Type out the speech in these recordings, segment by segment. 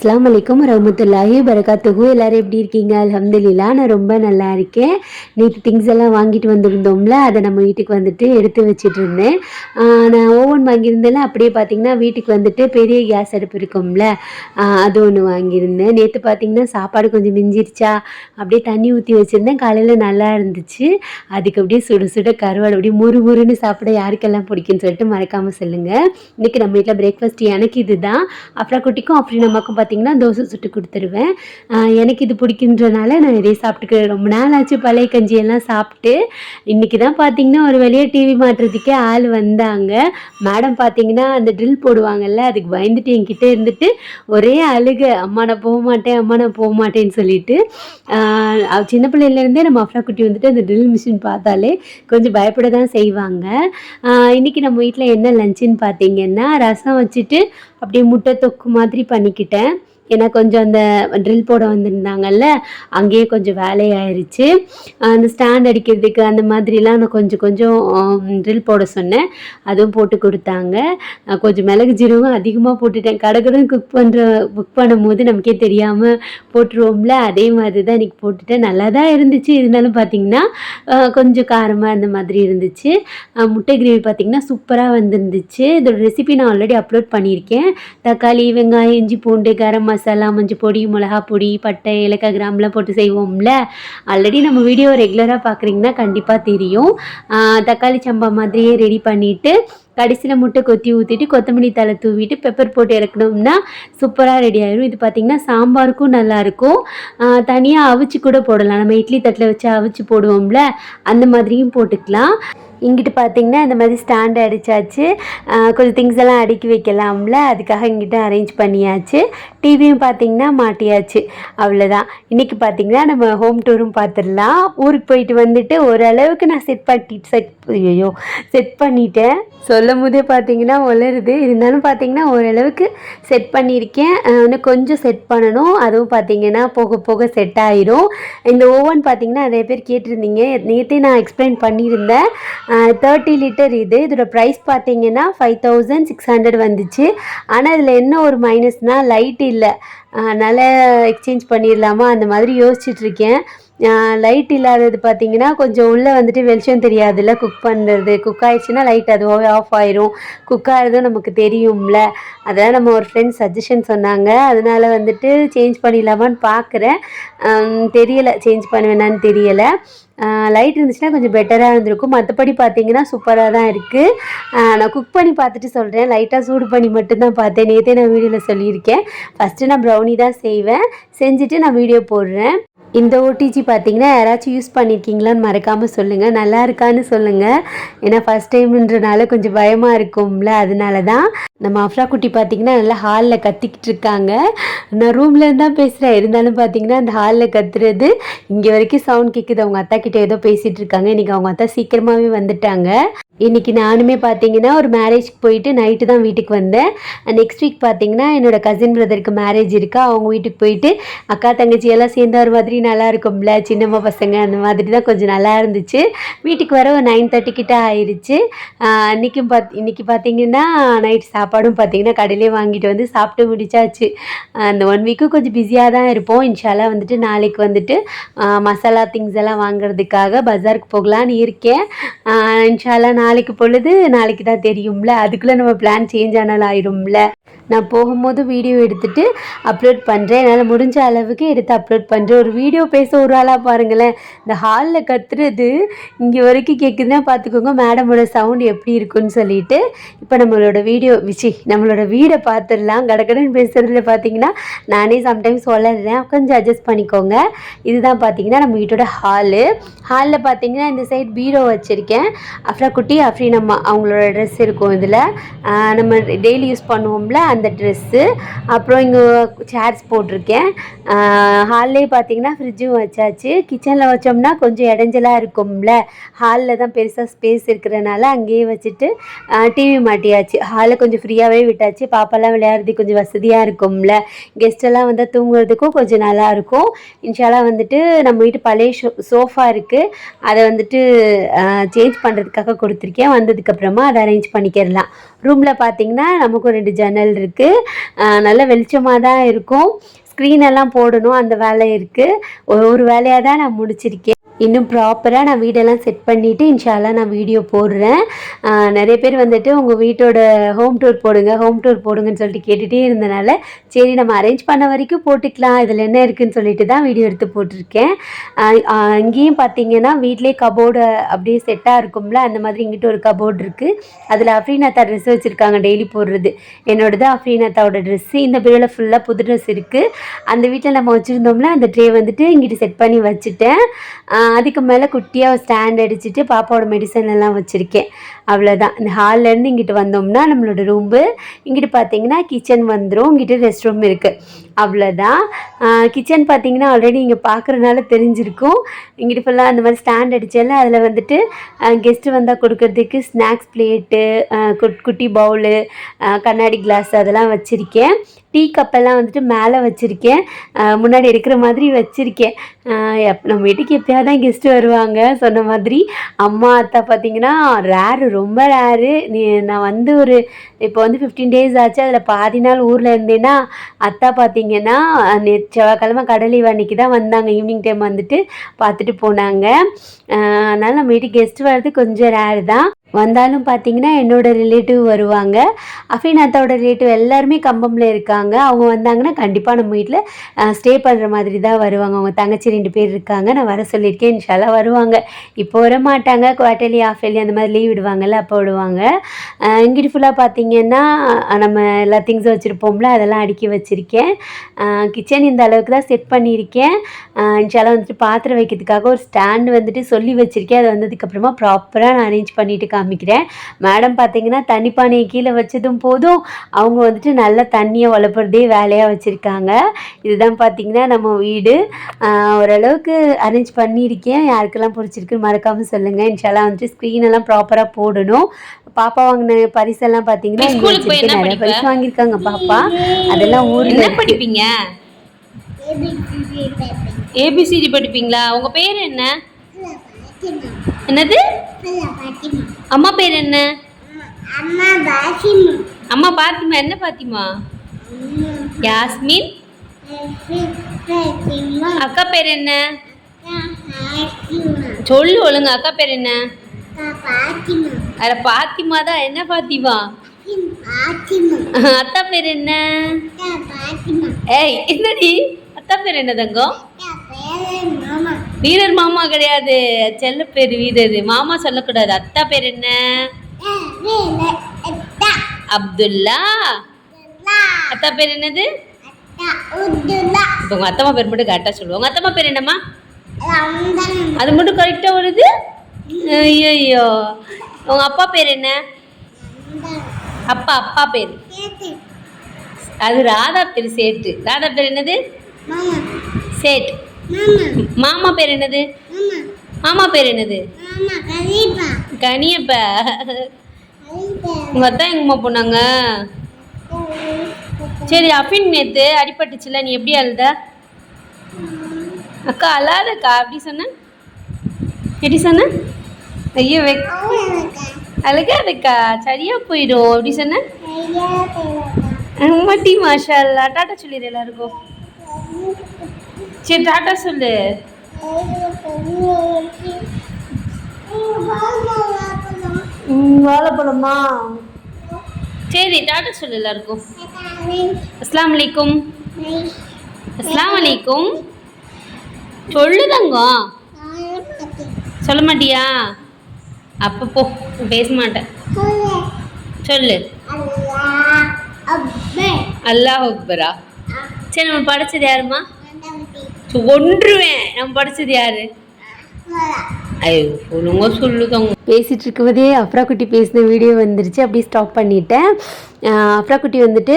அஸ்லாம் வலைக்கம் ரஹமத்துல்லாஹி வரகாத்துகு எல்லாரும் எப்படி இருக்கீங்க? அல்ஹம்துலில்லா நான் ரொம்ப நல்லா இருக்கேன். நேற்று திங்ஸ் எல்லாம் வாங்கிட்டு வந்திருந்தோம்ல அதை நம்ம வீட்டுக்கு வந்துட்டு எடுத்து வச்சிட்டு இருந்தேன் நான் ஓவன் வாங்கியிருந்தேன்ல அப்படியே பார்த்தீங்கன்னா வீட்டுக்கு வந்துட்டு பெரிய கேஸ் அடுப்பு இருக்கும்ல அது ஒன்று வாங்கியிருந்தேன். நேற்று பார்த்தீங்கன்னா சாப்பாடு கொஞ்சம் மிஞ்சிருச்சா அப்படியே தண்ணி ஊற்றி வச்சுருந்தேன். காலையில் நல்லா இருந்துச்சு. அதுக்கு அப்படியே சுட சுட கருவாடு அப்படியே முறு முறுன்னு சாப்பிட யாருக்கெல்லாம் பிடிக்குன்னு சொல்லிட்டு மறக்காமல் சொல்லுங்கள் இன்றைக்கி நம்ம வீட்டில் பிரேக்ஃபாஸ்ட் எனக்கு இதுதான். அப்புறம் குட்டிக்கும் அப்படி நமக்கும் பார்த்தீங்கன்னா தோசை சுட்டு கொடுத்துருவேன். எனக்கு இது பிடிக்குன்றனால நான் இதே சாப்பிட்டுக்கிறேன் ரொம்ப நாள் ஆச்சு பழைய கஞ்சியெல்லாம் சாப்பிட்டு. இன்றைக்கி தான் பார்த்தீங்கன்னா ஒரு வழியாக டிவி மாட்டுறதுக்கே ஆள் வந்தாங்க. மேடம் பார்த்தீங்கன்னா அந்த ட்ரில் போடுவாங்கல்ல அதுக்கு பயந்துட்டு என்கிட்ட இருந்துட்டு ஒரே அழுக அம்மா நான் போக மாட்டேன் அம்மா நான் போக மாட்டேன்னு சொல்லிட்டு சின்ன பிள்ளையிலேருந்தே நம்ம அஃப்ரா குட்டி வந்துட்டு அந்த ட்ரில் மிஷின் பார்த்தாலே கொஞ்சம் பயப்பட தான் செய்வாங்க. இன்றைக்கி இன்னைக்கு நம்ம வீட்டில் என்ன லஞ்சுன்னு பார்த்தீங்கன்னா ரசம் வச்சுட்டு அப்படியே முட்டை தொக்கு மாதிரி பண்ணிக்கிட்டேன். ஏன்னா கொஞ்சம் அந்த ட்ரில் போட வந்திருந்தாங்கல்ல அங்கேயே கொஞ்சம் வேலையாயிருச்சு. அந்த ஸ்டாண்ட் அடிக்கிறதுக்கு அந்த மாதிரிலாம் நான் கொஞ்சம் கொஞ்சம் ட்ரில் போட சொன்னேன். அதுவும் போட்டு கொடுத்தாங்க. கொஞ்சம் மிளகு ஜீரகம் அதிகமாக போட்டுட்டேன். கடகடன் குக் பண்ணுற குக் பண்ணும்போது நமக்கே தெரியாமல் போட்டுருவோம்ல. அதே மாதிரி தான் இன்றைக்கி போட்டுட்டேன். நல்லா தான் இருந்துச்சு. இருந்தாலும் பார்த்தீங்கன்னா கொஞ்சம் காரமாக அந்த மாதிரி இருந்துச்சு. முட்டை கிரேவி பார்த்தீங்கன்னா சூப்பராக வந்துருந்துச்சு. இதோட ரெசிபி நான் ஆல்ரெடி அப்லோட் பண்ணியிருக்கேன். தக்காளி வெங்காயம் இஞ்சி பூண்டு கரம் மசாலா மசாலா மஞ்சள் பொடி மிளகா பொடி பட்டை ஏலக்காய் கிராம்லாம் போட்டு செய்வோம்ல. ஆல்ரெடி நம்ம வீடியோ ரெகுலராக பார்க்குறீங்கன்னா கண்டிப்பாக தெரியும். தக்காளி சம்பா மாதிரியே ரெடி பண்ணிவிட்டு கடைசியில் முட்டை கொத்தி ஊற்றிட்டு கொத்தமல்லி தலை தூவிட்டு பெப்பர் போட்டு இறக்கணும்னா சூப்பராக ரெடி ஆயிடும் இது பார்த்திங்கன்னா சாம்பாருக்கும் நல்லாயிருக்கும் தனியாக அவிச்சு கூட போடலாம். நம்ம இட்லி தட்டில் வச்சு அவிச்சு போடுவோம்ல அந்த மாதிரியும் போட்டுக்கலாம். இங்கிட்டு பார்த்தீங்கன்னா இந்த மாதிரி ஸ்டாண்ட் அடிச்சாச்சு. கொஞ்சம் திங்ஸ் எல்லாம் அடுக்கி வைக்கலாம்ல. அதுக்காக இங்கிட்ட அரேஞ்ச் பண்ணியாச்சு. டிவியும் பார்த்தீங்கன்னா மாட்டியாச்சு. அவ்வளோதான் இன்றைக்கி பார்த்தீங்கன்னா நம்ம ஹோம் டூரும் பார்த்துடலாம் ஊருக்கு போயிட்டு வந்துட்டு ஓரளவுக்கு நான் செட் பண்ணி செட் ஐயோ செட் பண்ணிட்டேன். சொல்லும் போதே பார்த்தீங்கன்னா வளருது இருந்தாலும் பார்த்தீங்கன்னா ஓரளவுக்கு செட் பண்ணியிருக்கேன். இன்னும் கொஞ்சம் செட் பண்ணணும். அதுவும் பார்த்தீங்கன்னா போக போக செட் ஆயிரும். இந்த ஓவன் பார்த்தீங்கன்னா நிறைய பேர் கேட்டிருந்தீங்க. நேற்றே நான் எக்ஸ்பிளைன் பண்ணியிருந்தேன். தேர்ட்டி லிட்டர் இது. இதோட ப்ரைஸ் பார்த்தீங்கன்னா ஃபைவ் தௌசண்ட் சிக்ஸ் ஹண்ட்ரட் வந்துச்சு. ஆனால் இதில் என்ன ஒரு மைனஸ்னால் லைட் இல்லை. அதனால் எக்ஸ்சேஞ்ச் பண்ணிடலாமா அந்த மாதிரி யோசிச்சுட்ருக்கேன் லைட் இல்லாதது பார்த்தீங்கன்னா கொஞ்சம் உள்ளே வந்துட்டு வெளிச்சம் தெரியாதுல்ல. குக் பண்ணுறது குக் ஆயிடுச்சுன்னா லைட் அதுவாகவே ஆஃப் ஆயிரும். குக் ஆகிறதும் நமக்கு தெரியும்ல. அதான் நம்ம ஒரு ஃப்ரெண்ட் சஜஷன் சொன்னாங்க. அதனால் வந்துட்டு சேஞ்ச் பண்ணிடலாமான்னு பார்க்குறேன். தெரியலை. சேஞ்ச் பண்ணுவேனான்னு தெரியலை. லைட் இருந்துச்சுன்னா கொஞ்சம் பெட்டராக இருந்திருக்கும். மற்றபடி பார்த்தீங்கன்னா சூப்பராக தான் இருக்குது நான் குக் பண்ணி பார்த்துட்டு சொல்கிறேன் லைட்டாக சூடு பண்ணி மட்டும்தான் பார்த்தேன். நேற்றே நான் வீடியோவில் சொல்லியிருக்கேன். ஃபஸ்ட்டு நான் ப்ரௌனி தான் செய்வேன். செஞ்சுட்டு நான் வீடியோ போடுறேன். இந்த ஓடிஜி பார்த்தீங்கன்னா யாராச்சும் யூஸ் பண்ணியிருக்கீங்களான்னு மறக்காமல் சொல்லுங்கள் நல்லா இருக்கான்னு சொல்லுங்கள் ஏன்னா ஃபஸ்ட் டைம்ன்றனால கொஞ்சம் பயமாக இருக்கும்ல அதனால தான் நம்ம அஃப்ரா குட்டி பார்த்தீங்கன்னா நல்லா ஹாலில் கத்திக்கிட்டு இருக்காங்க. நான் ரூமில் தான் பேசுகிறேன் இருந்தாலும் பார்த்தீங்கன்னா அந்த ஹாலில் கத்துறது இங்கே வரைக்கும் சவுண்ட் கேட்குது அவங்க அத்தா கிட்டே ஏதோ பேசிகிட்டு இருக்காங்க. இன்றைக்கி அவங்க அத்தா சீக்கிரமாகவே வந்துட்டாங்க. இன்றைக்கி நானுமே பார்த்தீங்கன்னா ஒரு மேரேஜ்க்கு போயிட்டு நைட்டு தான் வீட்டுக்கு வந்தேன். நெக்ஸ்ட் வீக் பார்த்தீங்கன்னா என்னோட கசின் பிரதருக்கு மேரேஜ் இருக்கா. அவங்க வீட்டுக்கு போயிட்டு அக்கா தங்கச்சி எல்லாம் சேர்ந்த ஒரு மாதிரி நல்லா இருக்கும்ல சின்னம்மா பசங்க அந்த மாதிரி தான் கொஞ்சம் நல்லா இருந்துச்சு. வீட்டுக்கு வர ஒரு நைன் தேர்ட்டி கிட்ட ஆயிடுச்சு ஆஹ் அன்னைக்கும் பாத் இன்னைக்கு பார்த்தீங்கன்னா நைட் சாப்பாடும் பார்த்தீங்கன்னா கடையிலே வாங்கிட்டு வந்து சாப்பிட்டு முடிச்சாச்சு. அந்த ஒன் வீக்கும் கொஞ்சம் பிஸியாக தான் இருப்போம். இன்ஷால்லா வந்துட்டு நாளைக்கு வந்துட்டு மசாலா திங்ஸ் எல்லாம் வாங்குறதுக்காக பஜாருக்கு போகலான்னு இருக்கேன். ஆஹ் நான் நாளைக்கு பொழுது நாளைக்கு தான் தெரியும்ல. அதுக்குள்ளே நம்ம பிளான் சேஞ்ச் ஆனாலும் ஆயிரும்ல நான் போகும்போது வீடியோ எடுத்துட்டு அப்லோட் பண்ணுறேன் என்னால் முடிஞ்ச அளவுக்கு எடுத்து அப்லோட் பண்ணுறேன் ஒரு வீடியோ பேச ஒரு ஆளாக பாருங்களேன். இந்த ஹாலில் கத்துறது இங்கே வரைக்கும் கேட்குதுன்னா பார்த்துக்கோங்க மேடமோட சவுண்ட் எப்படி இருக்குன்னு சொல்லிட்டு இப்போ நம்மளோட வீடியோ விச்சி நம்மளோட வீடை பார்த்துடலாம் கடகடன்னு பேசுகிறதுல பார்த்தீங்கன்னா நானே சம்டைம்ஸ் வளர்றேன் கொஞ்சம் அட்ஜஸ்ட் பண்ணிக்கோங்க. இதுதான் பார்த்தீங்கன்னா நம்ம வீட்டோட ஹாலு ஹாலில் பார்த்தீங்கன்னா இந்த சைட் பீரோ வச்சுருக்கேன். அஃப்ரா குட்டி அஃப்ரி நம்ம அவங்களோட ட்ரெஸ் இருக்கும் இதில். நம்ம டெய்லி யூஸ் பண்ணுவோம்ல அந்த அந்த ட்ரெஸ்ஸு அப்புறம் இங்கே சேர்ஸ் போட்டிருக்கேன். ஹால்லே பார்த்தீங்கன்னா ஃப்ரிட்ஜும் வச்சாச்சு. கிச்சனில் வச்சோம்னா கொஞ்சம் இடைஞ்சலாக இருக்கும்ல. ஹாலில் தான் பெருசாக ஸ்பேஸ் இருக்கிறனால அங்கேயே வச்சுட்டு டிவி மாட்டியாச்சு. ஹாலில் கொஞ்சம் ஃப்ரீயாகவே விட்டாச்சு. பாப்பாலாம் விளையாடுறதுக்கு கொஞ்சம் வசதியாக இருக்கும்ல. கெஸ்டெல்லாம் வந்தால் தூங்குறதுக்கும் கொஞ்சம் நல்லா இருக்கும். வந்துட்டு நம்ம வீட்டு பழைய ஷோ சோஃபா இருக்குது அதை வந்துட்டு சேஞ்ச் பண்ணுறதுக்காக கொடுத்துருக்கேன். வந்ததுக்கப்புறமா அதை அரேஞ்ச் பண்ணிக்கிறலாம். ரூமில் பார்த்தீங்கன்னா நமக்கும் ரெண்டு ஜன்னல் இருக்குது எங்களுக்கு நல்ல வெளிச்சமாக தான் இருக்கும். ஸ்க்ரீன் எல்லாம் போடணும் அந்த வேலை இருக்குது ஒரு வேலையாக தான் நான் முடிச்சிருக்கேன். இன்னும் ப்ராப்பராக நான் வீடெல்லாம் செட் பண்ணிவிட்டு இன்ஷால்லாம் நான் வீடியோ போடுறேன். நிறைய பேர் வந்துட்டு உங்கள் வீட்டோட ஹோம் டூர் போடுங்க ஹோம் டூர் போடுங்கன்னு சொல்லிட்டு கேட்டுகிட்டே இருந்தனால சரி நம்ம அரேஞ்ச் பண்ண வரைக்கும் போட்டுக்கலாம். இதில் என்ன இருக்குன்னு சொல்லிட்டு தான் வீடியோ எடுத்து போட்டிருக்கேன். அங்கேயும் இங்கேயும் பார்த்தீங்கன்னா வீட்டிலே கபோர்டு அப்படியே செட்டாக இருக்கும்ல அந்த மாதிரி இங்கிட்ட ஒரு கபோர்டு இருக்குது அதில் அஃப்ரீனாத்தா ட்ரெஸ் வச்சுருக்காங்க டெய்லி போடுறது. என்னோடது அஃப்ரீனாத்தாவோட ட்ரெஸ்ஸு இந்த பீரோவில் ஃபுல்லாக புது ட்ரெஸ் இருக்குது அந்த வீட்டில் நம்ம வச்சுருந்தோம்ல அந்த ட்ரே வந்துட்டு இங்கிட்டு செட் பண்ணி வச்சுட்டேன். அதுக்கு மேலே குட்டியாக ஸ்டாண்ட் அடிச்சுட்டு பாப்பாவோட மெடிசன் எல்லாம் வச்சுருக்கேன். அவ்வளோதான் இந்த ஹால்லேருந்து இங்கிட்டு வந்தோம்னா நம்மளோட ரூம்பு இங்கிட்டு பார்த்தீங்கன்னா கிச்சன் வந்துடும் இங்கிட்டு ரெஸ்ட் ரூம் இருக்குது அவ்வளோதான் கிச்சன் பார்த்தீங்கன்னா ஆல்ரெடி இங்கே பார்க்குறதுனால தெரிஞ்சிருக்கும். இங்கிட்டு ஃபுல்லாக அந்த மாதிரி ஸ்டாண்ட் அடிச்சால அதில் வந்துட்டு கெஸ்ட்டு வந்தால் கொடுக்கறதுக்கு ஸ்நாக்ஸ் பிளேட்டு குட்டி பவுலு கண்ணாடி கிளாஸ் அதெல்லாம் வச்சுருக்கேன். டீ கப்பெல்லாம் வந்துட்டு மேலே வச்சுருக்கேன். முன்னாடி இருக்கிற மாதிரி வச்சுருக்கேன். எப் நம்ம வீட்டுக்கு எப்போயாவது தான் கெஸ்ட்டு வருவாங்க சொன்ன மாதிரி. அம்மா அத்தா பார்த்தீங்கன்னா ரேரு ரொம்ப ரேரு நீ நான் வந்து ஒரு இப்போ வந்து ஃபிஃப்டீன் டேஸ் ஆச்சு அதில் பாதி நாள் ஊரில் இருந்தேன்னா அத்தா பார்த்தீங்கன்னா நே செவ்வாய்க்கிழமை கடலி அன்னைக்கு தான் வந்தாங்க. ஈவினிங் டைம் வந்துட்டு பார்த்துட்டு போனாங்க. அதனால் நம்ம வீட்டுக்கு கெஸ்ட் வர்றது கொஞ்சம் ரேர் தான். வந்தாலும் பார்த்தீங்கன்னா என்னோட ரிலேட்டிவ் வருவாங்க. அஃபீனாத்தாவோட ரிலேட்டிவ் எல்லாருமே கம்பம்ல இருக்காங்க. அவங்க வந்தாங்கன்னா கண்டிப்பாக நம்ம வீட்டில் ஸ்டே பண்ணுற மாதிரி தான் வருவாங்க. அவங்க தங்கச்சி ரெண்டு பேர் இருக்காங்க. நான் வர சொல்லியிருக்கேன். இன்ஷால்லா வருவாங்க. இப்போ வர மாட்டாங்க குவார்டர்லி ஆஃப் இயர்லி அந்த மாதிரி லீவ் விடுவாங்கல்ல அப்போ விடுவாங்க. இங்கிட்டு ஃபுல்லாக பார்த்தீங்கன்னா நம்ம எல்லா திங்ஸும் வச்சுருப்போம்ல அதெல்லாம் அடுக்கி வச்சுருக்கேன். கிச்சன் இந்த அளவுக்கு தான் செட் பண்ணியிருக்கேன். இன்ஷாலாக வந்துட்டு பாத்திரம் வைக்கிறதுக்காக ஒரு ஸ்டாண்ட் வந்துட்டு சொல்லி வச்சுருக்கேன். அது வந்ததுக்கப்புறமா ப்ராப்பராக நான் அரேஞ்ச் பண்ணிட்டு காமிக்கிறேன். மேடம் பார்த்தீங்கன்னா தண்ணி பானையை கீழே வச்சதும் போதும் அவங்க வந்துட்டு நல்ல தண்ணியை வளர்ப்புறதே வேலையாக வச்சுருக்காங்க. இதுதான் பார்த்தீங்கன்னா நம்ம வீடு. ஓரளவுக்கு அரேஞ்ச் பண்ணியிருக்கேன். யாருக்கெல்லாம் பிடிச்சிருக்குன்னு மறக்காமல் சொல்லுங்கள் இன்ஷால்லாம் வந்துட்டு ஸ்க்ரீன் எல்லாம் ப்ராப்பராக போடணும். பாப்பா வாங்கின பரிசெல்லாம் பார்த்தீங்கன்னா நிறைய படிப்ப? பரிசு வாங்கியிருக்காங்க பாப்பா. அதெல்லாம் ஊரில் படிப்பீங்க? ஏபிசிடி படிப்பீங்களா? உங்க பேர் என்ன? என்னது? அம்மா பேர் என்ன? அம்மா பாத்திமா என்ன பாத்திமா? யாஸ்மின்? அக்கா பேர் என்ன? சொல்லு ஒழுங்க அக்கா பேர் என்ன? அட பாத்திமா தான் என்ன பாத்திமா? அத்தா பேர் என்ன? ஏய் என்னடி? அத்தா பேர் என்ன தங்கம்? வீரர் மாமா கிடையாது. செல்ல பேர் வீரர். மாமா சொல்லக்கூடாது. அத்தா பேர் என்ன? அப்துல்லா. அத்தா பேர் என்னது? இப்போ உங்க அத்தம்மா பேர் மட்டும் கரெக்டாக சொல்லுவோம் உங்க அத்தம்மா பேர் என்னம்மா? அது மட்டும் கரெக்டாக வருது? ஐயோ உங்க அப்பா பேர் என்ன? அப்பா அப்பா பேர். அது ராதா பேர் சேட்டு. ராதா பேர் என்னது? மாமா. சேட் மாமா. பேர் என்னது? மாமா. பேர் என்னது? கனியப்ப. உங்க அத்தா எங்கம்மா போனாங்க? சரி அஃபின் நேத்து அடிபட்டுச்சுல நீ எப்படி அழுத? அக்கா அழாதக்கா அப்படி சொன்ன? எப்படி சொன்ன? ஐயோ வெக் அழுகாதக்கா சரியா போயிடும் அப்படி சொன்ன? மட்டி மாஷா டாட்டா சொல்லிடு எல்லாருக்கும். சரி டாட்டா சொல்லு. வாழைப்பழமா? சரி டாட்டா சொல்லு எல்லாருக்கும். அஸ்லாம் வலைக்கும் அஸ்லாம் வலைக்கும் சொல்லு தங்கம் சொல்ல மாட்டியா? அப்போ போ பேச மாட்டேன். சொல்லு. அல்லாஹ் அக்பரா? சரி நம்ம படிச்சது யாருமா ஒன்றுவேன். நம்ம படிச்சது யாரு? ஐயோ சொல்லுதவங்க பேசிகிட்டு இருக்கும்போதே அஃப்ரா குட்டி பேசின வீடியோ வந்துருச்சு. அப்படியே ஸ்டாப் பண்ணிட்டேன். அப்ராக்குட்டி வந்துட்டு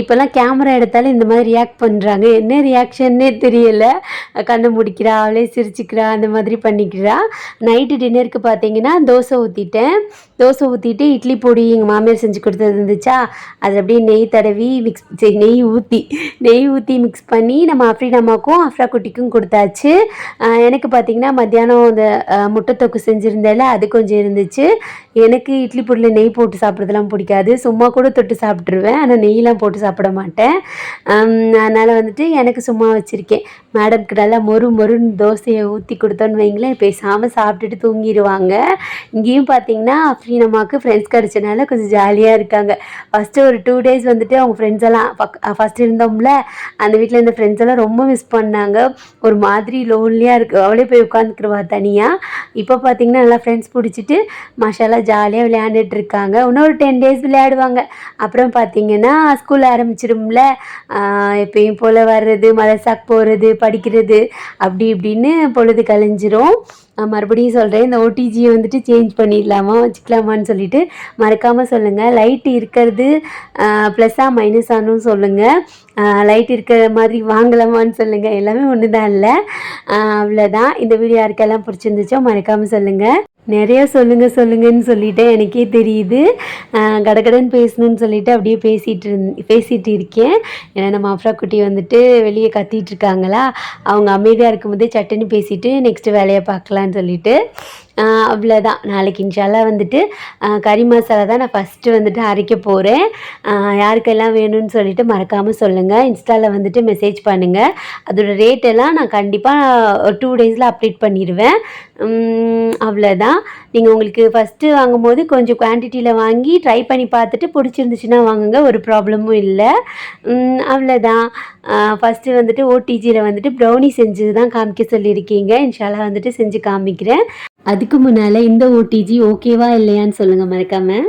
இப்போல்லாம் கேமரா எடுத்தாலும் இந்த மாதிரி ரியாக்ட் பண்ணுறாங்க என்ன ரியாக்ஷன்னே தெரியலை. கண்ணை முடிக்கிறா அவளே சிரிச்சுக்கிறா அந்த மாதிரி பண்ணிக்கிறா. நைட்டு டின்னருக்கு பார்த்தீங்கன்னா தோசை ஊற்றிட்டேன் தோசை ஊற்றிட்டு இட்லி பொடி எங்கள் மாமியார் செஞ்சு கொடுத்தது இருந்துச்சா? அது அப்படியே நெய் தடவி மிக்ஸ் நெய் ஊற்றி நெய் ஊற்றி மிக்ஸ் பண்ணி நம்ம அஃப்ரீன் அம்மாக்கும் அஃப்ரா குட்டிக்கும் கொடுத்தாச்சு எனக்கு பார்த்தீங்கன்னா மத்தியானம் அந்த முட்டை தொக்கு செஞ்சுருந்தால அது கொஞ்சம் இருந்துச்சு. எனக்கு இட்லி பொடியில் நெய் போட்டு சாப்பிட்றதுலாம் பிடிக்காது. சும்மா கூட தொட்டு சாப்பிட்ருவேன் ஆனால் நெய்லாம் போட்டு சாப்பிட மாட்டேன். அதனால் வந்துட்டு எனக்கு சும்மா வச்சுருக்கேன். மேடம்க்கு நல்லா மொறு மொறுன்னு தோசையை ஊற்றி கொடுத்தோன்னு வைங்களேன். பேசாமல் சாப்பிட்டுட்டு தூங்கிடுவாங்க இங்கேயும் பார்த்தீங்கன்னா அஃப்ரீனம்மாவுக்கு ஃப்ரெண்ட்ஸ் கிடச்சனால கொஞ்சம் ஜாலியாக இருக்காங்க. ஃபஸ்ட்டு ஒரு டூ டேஸ் வந்துட்டு அவங்க ஃப்ரெண்ட்ஸ் எல்லாம் ஃபஸ்ட் இருந்தோம்ல அந்த வீட்டில் இருந்த ஃப்ரெண்ட்ஸ் எல்லாம் ரொம்ப மிஸ் பண்ணாங்க. ஒரு மாதிரி லோன்லியாக இருக்கு. அவளே போய் உட்காந்துக்கிடுவா தனியாக இப்போ பார்த்தீங்கன்னா நல்லா ஃப்ரெண்ட்ஸ் பிடிச்சிட்டு மாஷாலா ஜாலியாக விளையாண்டுட்டு இருக்காங்க. இன்னொரு டென் டேஸ் விளையாடுவாங்க. அப்புறம் பார்த்தீங்கன்னா ஸ்கூல் ஆரம்பிச்சிடும்ல எப்பயும் போல் வர்றது மதரசாக்கு போகிறது படிக்கிறது அப்படி இப்படின்னு பொழுது கழிஞ்சிரும். மறுபடியும் சொல்கிறேன் இந்த ஓடிஜியை வந்துட்டு சேஞ்ச் பண்ணிடலாமா வச்சுக்கலாமான்னு சொல்லிட்டு மறக்காமல் சொல்லுங்கள் லைட் இருக்கிறது ப்ளஸ்ஸாக மைனஸானும் சொல்லுங்கள் லைட் இருக்கிற மாதிரி வாங்கலாமான்னு சொல்லுங்கள் எல்லாமே ஒன்று தான் இல்லை அவ்வளோதான் இந்த வீடியோ யாருக்கெல்லாம் பிடிச்சிருந்துச்சோ மறக்காமல் சொல்லுங்கள் நிறைய சொல்லுங்க சொல்லுங்கன்னு சொல்லிட்டு எனக்கே தெரியுது. கடகடன் பேசணும்னு சொல்லிட்டு அப்படியே பேசிகிட்டு இருந் பேசிகிட்டு இருக்கேன். ஏன்னா நம்ம அஃப்ரா குட்டி வந்துட்டு வெளியே கத்திட்டு இருக்காங்களா? அவங்க அமைதியாக இருக்கும்போதே சட்டுன்னு பேசிட்டு நெக்ஸ்ட் வேலையை பார்க்கலான்னு சொல்லிட்டு. அவ்வளோதான் நாளைக்கு இன்ஷால்லா வந்துட்டு கறி மசாலா தான் நான் ஃபஸ்ட்டு வந்துட்டு அரைக்க போகிறேன் யாருக்கெல்லாம் வேணும்னு சொல்லிட்டு மறக்காமல் சொல்லுங்கள் இன்ஸ்டாவில் வந்துட்டு மெசேஜ் பண்ணுங்கள் அதோட ரேட் எல்லாம் நான் கண்டிப்பாக ஒரு டூ டேஸில் அப்டேட் பண்ணிடுவேன். அவ்வளோதான் நீங்கள் உங்களுக்கு ஃபஸ்ட்டு வாங்கும்போது கொஞ்சம் குவான்டிட்டியில் வாங்கி ட்ரை பண்ணி பார்த்துட்டு பிடிச்சிருந்துச்சுன்னா வாங்குங்க. ஒரு ப்ராப்ளமும் இல்லை. அவ்வளோதான் ஃபஸ்ட்டு வந்துட்டு ஓடிஜியில் வந்துட்டு ப்ரௌனி செஞ்சு தான் காமிக்க சொல்லியிருக்கீங்க. இன்ஷால்லா வந்துட்டு செஞ்சு காமிக்கிறேன். அதுக்கு முன்னால் இந்த ஓடிஜி ஓகேவா இல்லையான்னு சொல்லுங்கள் மறக்காமல்